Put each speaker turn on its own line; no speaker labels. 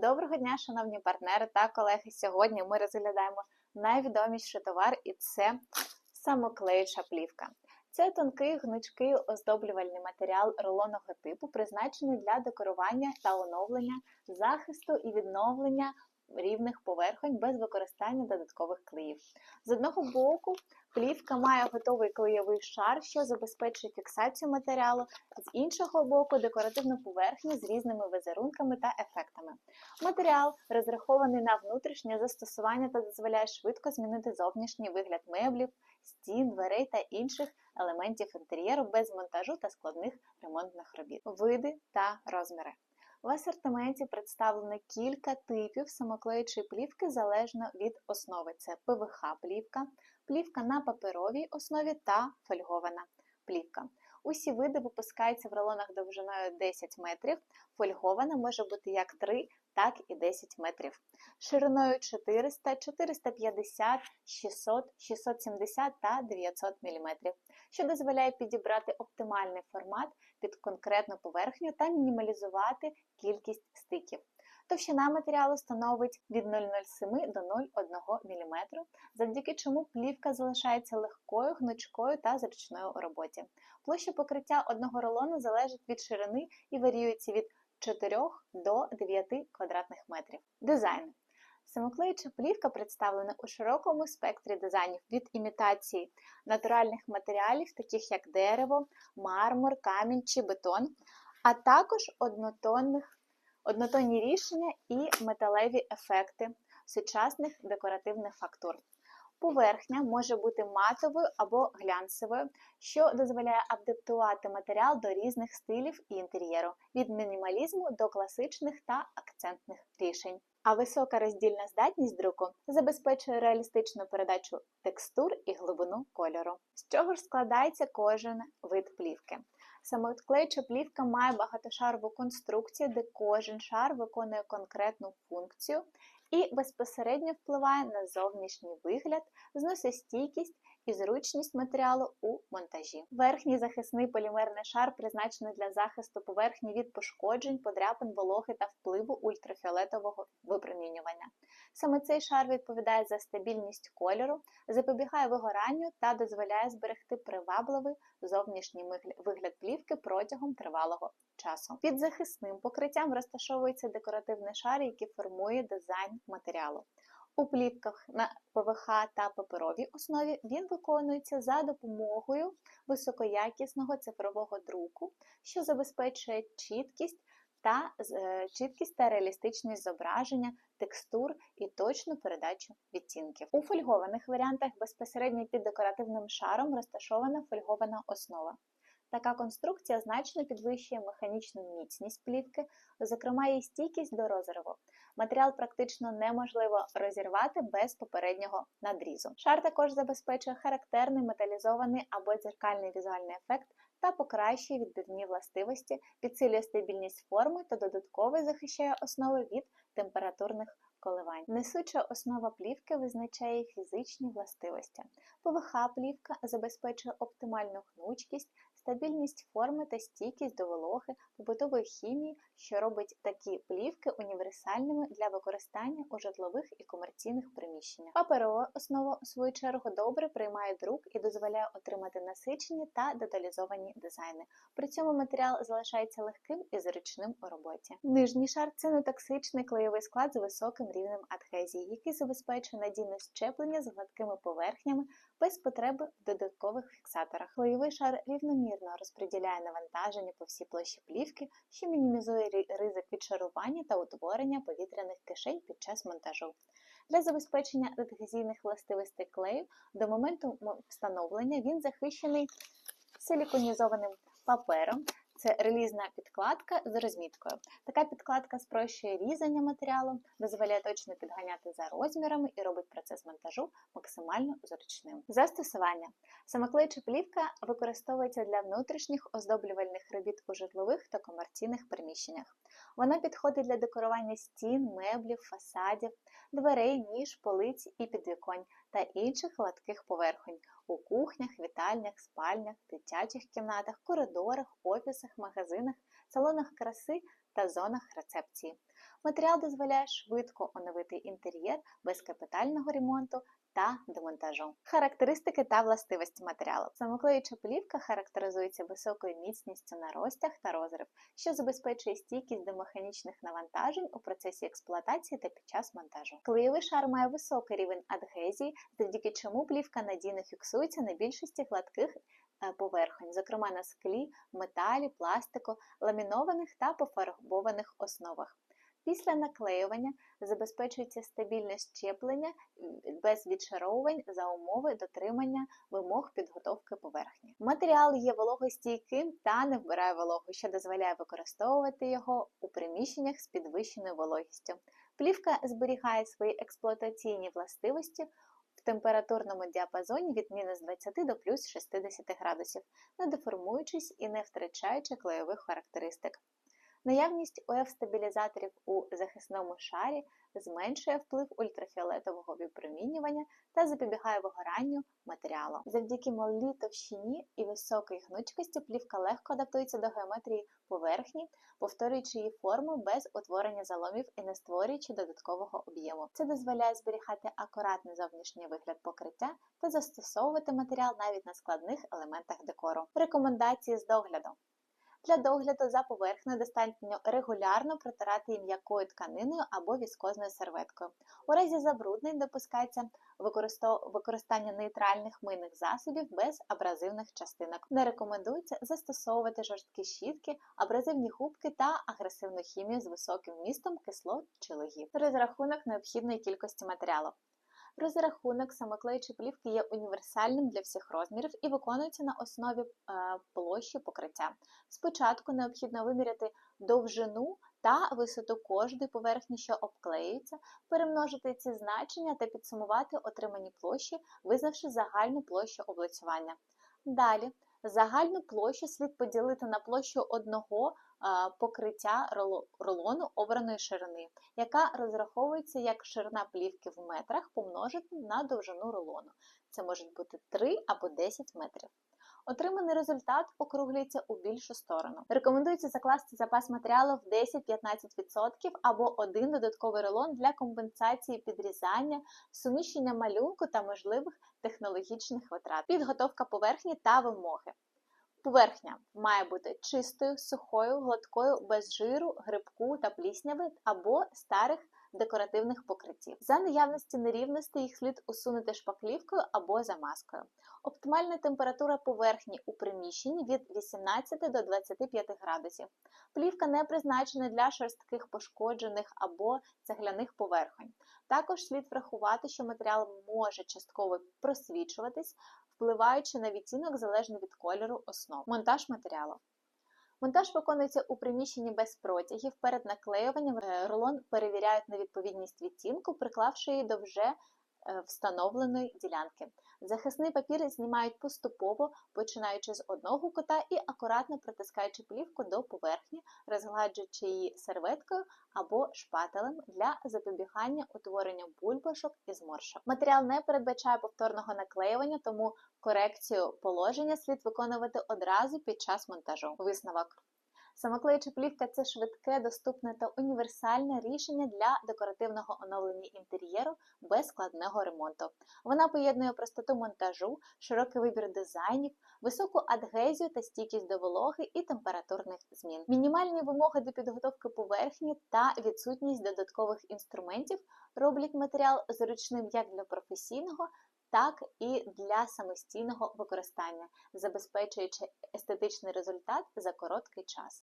Доброго дня, шановні партнери та колеги. Сьогодні ми розглядаємо найвідоміший товар, і це самоклеюча плівка. Це тонкий гнучкий оздоблювальний матеріал рулонного типу, призначений для декорування та оновлення, захисту і відновлення рівних поверхонь без використання додаткових клеїв. З одного боку, плівка має готовий клеєвий шар, що забезпечує фіксацію матеріалу, з іншого боку, декоративну поверхню з різними візерунками та ефектами. Матеріал розрахований на внутрішнє застосування та дозволяє швидко змінити зовнішній вигляд меблів, стін, дверей та інших елементів інтер'єру без монтажу та складних ремонтних робіт. Види та розміри. В асортименті представлено кілька типів самоклеючої плівки залежно від основи: це ПВХ-плівка, плівка на паперовій основі та фольгована плівка. Усі види випускаються в рулонах довжиною 10 метрів, фольгована може бути як 3, так і 10 метрів. Шириною 400, 450, 600, 670 та 900 мм, що дозволяє підібрати оптимальний формат під конкретну поверхню та мінімалізувати кількість стиків. Товщина матеріалу становить від 0,07 до 0,1 мм, завдяки чому плівка залишається легкою, гнучкою та зручною у роботі. Площа покриття одного рулону залежить від ширини і варіюється від 4 до 9 квадратних метрів. Дизайн. Самоклеюча плівка представлена у широкому спектрі дизайнів від імітації натуральних матеріалів, таких як дерево, мармур, камінь чи бетон, а також однотонних, однотонні рішення і металеві ефекти сучасних декоративних фактур. Поверхня може бути матовою або глянцевою, що дозволяє адаптувати матеріал до різних стилів і інтер'єру, від мінімалізму до класичних та акцентних рішень. А висока роздільна здатність друку забезпечує реалістичну передачу текстур і глибину кольору. З чого ж складається кожен вид плівки? Самоклеюча плівка має багатошарову конструкцію, де кожен шар виконує конкретну функцію і безпосередньо впливає на зовнішній вигляд, зносостійкість і зручність матеріалу у монтажі. Верхній захисний полімерний шар призначений для захисту поверхні від пошкоджень, подряпин, вологи та впливу ультрафіолетового випромінювання. Саме цей шар відповідає за стабільність кольору, запобігає вигоранню та дозволяє зберегти привабливий зовнішній вигляд плівки протягом тривалого часу. Під захисним покриттям розташовується декоративний шар, який формує дизайн матеріалу. У плівках на ПВХ та паперовій основі він виконується за допомогою високоякісного цифрового друку, що забезпечує чіткість та е, чіткість та реалістичність зображення, текстур і точну передачу відтінків. У фольгованих варіантах безпосередньо під декоративним шаром розташована фольгована основа. Така конструкція значно підвищує механічну міцність плівки, зокрема її стійкість до розриву. Матеріал практично неможливо розірвати без попереднього надрізу. Шар також забезпечує характерний металізований або дзеркальний візуальний ефект та покращує відбивні властивості, підсилює стабільність форми та додатково захищає основи від температурних коливань. Несуча основа плівки визначає фізичні властивості. ПВХ-плівка забезпечує оптимальну гнучкість, стабільність форми та стійкість до вологи, побутової хімії, що робить такі плівки універсальними для використання у житлових і комерційних приміщеннях. Паперова основа, у свою чергу, добре приймає друк і дозволяє отримати насичені та деталізовані дизайни. При цьому матеріал залишається легким і зручним у роботі. Нижній шар це нетоксичний клеєвий склад з високим рівнем адхезії, який забезпечує надійне щеплення з гладкими поверхнями без потреби в додаткових фіксаторах. Клеєвий шар рівномірно розподіляє навантаження по всій площі плівки, що мінімізує ризик відшарування та утворення повітряних кишень під час монтажу. Для забезпечення адгезійних властивостей клею до моменту встановлення він захищений силіконізованим папером, це релізна підкладка з розміткою. Така підкладка спрощує різання матеріалу, дозволяє точно підганяти за розмірами і робить процес монтажу максимально зручним. Застосування. Самоклеюча плівка використовується для внутрішніх оздоблювальних робіт у житлових та комерційних приміщеннях. Вона підходить для декорування стін, меблів, фасадів, дверей, ніж, полиць і підвіконь та інших гладких поверхонь у кухнях, вітальнях, спальнях, дитячих кімнатах, коридорах, офісах, магазинах, салонах краси та зонах рецепції. Матеріал дозволяє швидко оновити інтер'єр без капітального ремонту та демонтажу. Характеристики та властивості матеріалу. Самоклеюча плівка характеризується високою міцністю на розтяг та розрив, що забезпечує стійкість до механічних навантажень у процесі експлуатації та під час монтажу. Клеєвий шар має високий рівень адгезії, завдяки чому плівка надійно фіксується на більшості гладких е, поверхонь, зокрема на склі, металі, пластику, ламінованих та пофарбованих основах. Після наклеювання забезпечується стабільне щеплення без відшаровувань за умови дотримання вимог підготовки поверхні. Матеріал є вологостійким та не вбирає вологу, що дозволяє використовувати його у приміщеннях з підвищеною вологістю. Плівка зберігає свої експлуатаційні властивості в температурному діапазоні від мінус 20 до плюс 60 градусів, не деформуючись і не втрачаючи клейових характеристик. Наявність УФ-стабілізаторів у захисному шарі зменшує вплив ультрафіолетового випромінювання та запобігає вигоранню матеріалу. Завдяки малій товщині і високій гнучкості плівка легко адаптується до геометрії поверхні, повторюючи її форму без утворення заломів і не створюючи додаткового об'єму. Це дозволяє зберігати акуратний зовнішній вигляд покриття та застосовувати матеріал навіть на складних елементах декору. Рекомендації з догляду. Для догляду за поверхнею достатньо регулярно протирати її м'якою тканиною або віскозною серветкою. У разі забруднень допускається використання нейтральних мийних засобів без абразивних частинок. Не рекомендується застосовувати жорсткі щітки, абразивні губки та агресивну хімію з високим вмістом кислот чи логів. Розрахунок необхідної кількості матеріалу. Розрахунок самоклеючої плівки є універсальним для всіх розмірів і виконується на основі е, площі покриття. Спочатку необхідно виміряти довжину та висоту кожної поверхні, що обклеюється, перемножити ці значення та підсумувати отримані площі, визнавши загальну площу облицювання. Далі загальну площу слід поділити на площу одного покриття рулону обраної ширини, яка розраховується як ширина плівки в метрах помножити на довжину рулону. Це можуть бути 3 або 10 метрів. Отриманий результат округлюється у більшу сторону. Рекомендується закласти запас матеріалу в 10-15% або один додатковий рулон для компенсації підрізання, суміщення малюнку та можливих технологічних витрат, підготовка поверхні та вимоги. Поверхня має бути чистою, сухою, гладкою, без жиру, грибку та плісняви або старих декоративних покриттів. За наявності нерівності їх слід усунути шпаклівкою або замазкою. Оптимальна температура поверхні у приміщенні від 18 до 25 градусів. Плівка не призначена для шорстких пошкоджених або цегляних поверхонь. Також слід врахувати, що матеріал може частково просвічуватись, впливаючи на відтінок залежно від кольору основ. Монтаж матеріалу. Монтаж виконується у приміщенні без протягів. Перед наклеюванням е, рулон перевіряють на відповідність відтінку, приклавши її до вже встановленої ділянки. Захисний папір знімають поступово, починаючи з одного кута і акуратно притискаючи плівку до поверхні, розгладжуючи її серветкою або шпателем для запобігання утворення бульбашок і зморшок. Матеріал не передбачає повторного наклеювання, тому корекцію положення слід виконувати одразу під час монтажу. Висновок. Самоклеюча плівка це швидке, доступне та універсальне рішення для декоративного оновлення інтер'єру без складного ремонту. Вона поєднує простоту монтажу, широкий вибір дизайнів, високу адгезію та стійкість до вологи і температурних змін. Мінімальні вимоги до підготовки поверхні та відсутність додаткових інструментів роблять матеріал зручним як для професійного так і для самостійного використання, забезпечуючи естетичний результат за короткий час.